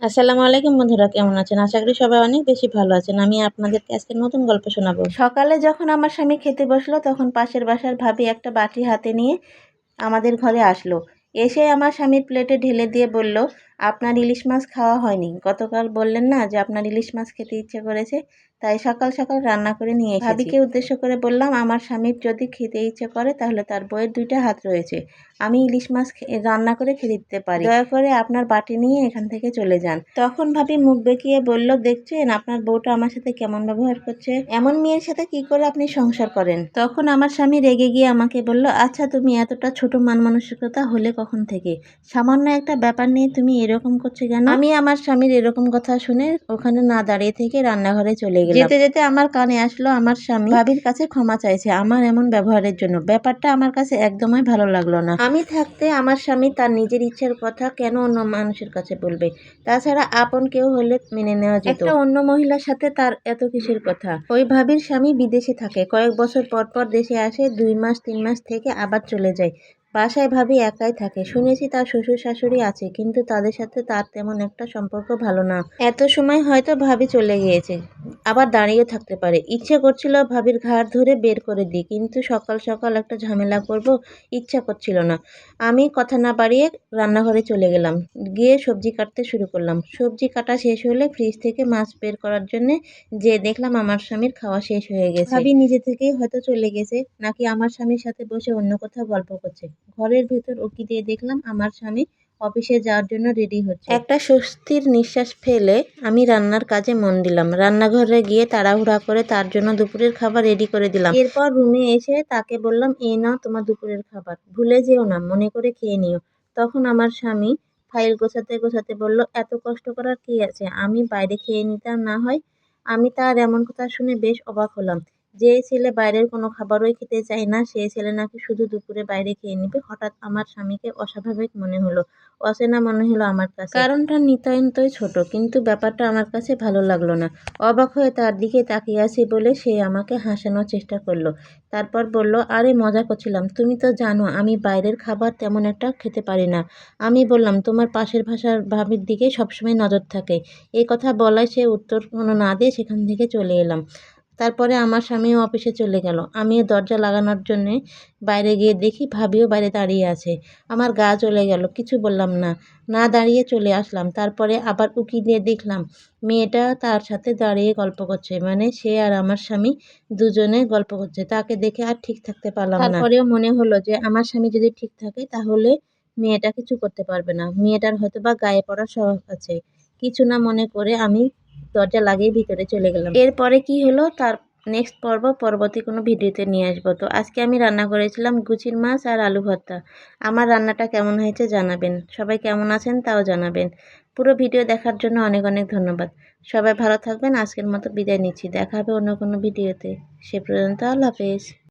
আসসালামু আলাইকুম বন্ধুরা, কেমন আছেন? আশা করি সবাই অনেক বেশি ভালো আছেন। আমি আপনাদেরকে আজকে নতুন গল্প শোনাবো। সকালে যখন আমার স্বামী খেতে বসল, তখন পাশের বাসার ভাবি একটা বাটি হাতে নিয়ে আমাদের ঘরে আসলো। এসে আমার স্বামীর প্লেটে ঢেলে দিয়ে বলল, আপনার ইলিশ মাছ খাওয়া হয়নি। গতকাল বললেন না যে, আপনার ইলিশ মাছ খেতে ইচ্ছে করেছে। তাই সকাল সকাল রান্না করে নিয়ে। ভাবিকে উদ্দেশ্য করে বললাম, আমার স্বামীর যদি খেতে ইচ্ছে করে, তাহলে তার বইয়ের দুইটা হাত রয়েছে। আমি ইলিশ মাছ রান্না করে খেতে দিতে পারি। দয়া করে আপনার বাটি নিয়ে এখান থেকে চলে যান। তখন ভাবি মুখ বেঁকিয়ে বলল, দেখছেন, আপনার বউটা আমার সাথে কেমন ব্যবহার করছে? এমন মেয়ের সাথে কি করে আপনি সংসার করেন? তখন আমার স্বামী রেগে গিয়ে আমাকে বলল আচ্ছা তুমি এতটা ছোট মান মানসিকতা হলে কখন থেকে? সামান্য একটা ব্যাপার নিয়ে তুমি এরকম করছ কেন? আমি আমার স্বামীর এরকম কথা শুনে ওখানে না দাঁড়িয়ে থেকে রান্নাঘরে চলে যেতে যেতে আমার কানে আসলো, আমার স্বামী ভাবির কাছে ক্ষমা চাইছে আমার এমন ব্যবহারের জন্য। ব্যাপারটা আমার কাছে একদমই ভালো লাগল না। আমি থাকতে আমার স্বামী তার নিজের ইচ্ছের কথা কেন অন্য মানুষের কাছে বলবে? তাছাড়া আপন কেউ হলে মেনে নেওয়া যেত। একটা অন্য মহিলার সাথে তার এত কিসের কথা? ওই ভাবির স্বামী বিদেশে থাকে। কয়েক বছর পর পর দেশে আসে, দুই মাস, তিন মাস থেকে আবার চলে যায়। বাসায় ভাবি একাই থাকে। শুনেছি তার শ্বশুর শাশুড়ি আছে, কিন্তু তাদের সাথে তার তেমন একটা সম্পর্ক ভালো না। এত সময় হয়তো ভাবি চলে গিয়েছে। আবার দাঁড়িয়ে থাকতে পারে। ইচ্ছে করছিল ভাবির ঘাড় ধরে বের করে দিই, কিন্তু সকাল সকাল একটা ঝামেলা করব, ইচ্ছা করছিল না। আমি কথা না বাড়িয়ে রান্নাঘরে চলে গেলাম। গিয়ে সবজি কাটতে শুরু করলাম। সবজি কাটা শেষ হলে ফ্রিজ থেকে মাছ বের করার জন্যে যে দেখলাম আমার স্বামীর খাওয়া শেষ হয়ে গেছে। ভাবি নিজে থেকেই হয়তো চলে গেছে, নাকি আমার স্বামীর সাথে বসে অন্য কোথাও গল্প করছে। ঘরের ভেতর উকি দিয়ে দেখলাম আমার স্বামী অফিসে যাওয়ার জন্য রেডি হচ্ছে। একটা স্বস্তির নিঃশ্বাস ফেলে আমি রান্নার কাজে মন দিলাম। রান্নাঘরে গিয়ে তাড়াহুড়া করে তার জন্য দুপুরের খাবার রেডি করে দিলাম। এরপর রুমে এসে তাকে বললাম এই নাও তোমার দুপুরের খাবার। ভুলে যেও না মনে করে খেয়ে নিও। তখন আমার স্বামী ফাইল গোছাতে গোছাতে বলল এত কষ্ট করার কি আছে? আমি বাইরে খেয়ে নিতাম না হয়? আমি তার এমন কথা শুনে বেশ অবাক হলাম। যে ছেলে বাইরের কোনো খাবারই খেতে চায় না সেই ছেলে নাকি শুধু দুপুরে বাইরে খেয়ে নেবে। হঠাৎ আমার স্বামীকে অস্বাভাবিক মনে হলো। অচেনা মনে হলো আমার কাছে। কারণটা নিতান্তই ছোট, কিন্তু ব্যাপারটা আমার কাছে ভালো লাগল না। অবাক হয়ে তার দিকে তাকিয়ে আছি বলে সে আমাকে হাসানোর চেষ্টা করল। তারপর বলল, আরে, মজা করছিলাম। তুমি তো জানো, আমি বাইরের খাবার তেমন একটা খেতে পারি না। আমি বললাম, তোমার পাশের ভাষার ভাবির দিকে সবসময় নজর থাকে। এই কথা বলায় সে উত্তর কোনো না দিয়ে সেখান থেকে চলে এলাম। তারপরে আমার স্বামীও অফিসে চলে গেল। আমিও দরজা লাগানোর জন্যে বাইরে গিয়ে দেখি ভাবিও বাইরে দাঁড়িয়ে আছে। আমার গা চলে গেল, কিছু বললাম না। না দাঁড়িয়ে চলে আসলাম। তারপরে আবার উকি দিয়ে দেখলাম, মেয়েটা তার সাথে দাঁড়িয়ে গল্প করছে। মানে সে আর আমার স্বামী দুজনে গল্প করছে। তাকে দেখে আর ঠিক থাকতে পারলাম না। তারপরেও মনে হলো যে, আমার স্বামী যদি ঠিক থাকে তাহলে মেয়েটা কিছু করতে পারবে না। মেয়েটার হয়তো বা গায়ে পড়ার স্বভাব আছে। কিছু না মনে করে আমি দরজা লাগিয়ে ভিতরে চলে গেলাম। এরপরে কি হলো? তার নেক্সট পর্ব, পরবর্তী কোনো ভিডিওতে নিয়ে আসব। তো আজকে আমি রান্না করেছিলাম গুচির মাছ আর আলু ভর্তা। আমার রান্নাটা কেমন হয়েছে জানাবেন। সবাই কেমন আছেন তাও জানাবেন। পুরো ভিডিও দেখার জন্য অনেক অনেক ধন্যবাদ। সবাই ভালো থাকবেন। আজকের মতো বিদায় নিচ্ছি। দেখা হবে অন্য কোনো ভিডিওতে। সে পর্যন্ত আল্লাহ হাফেজ।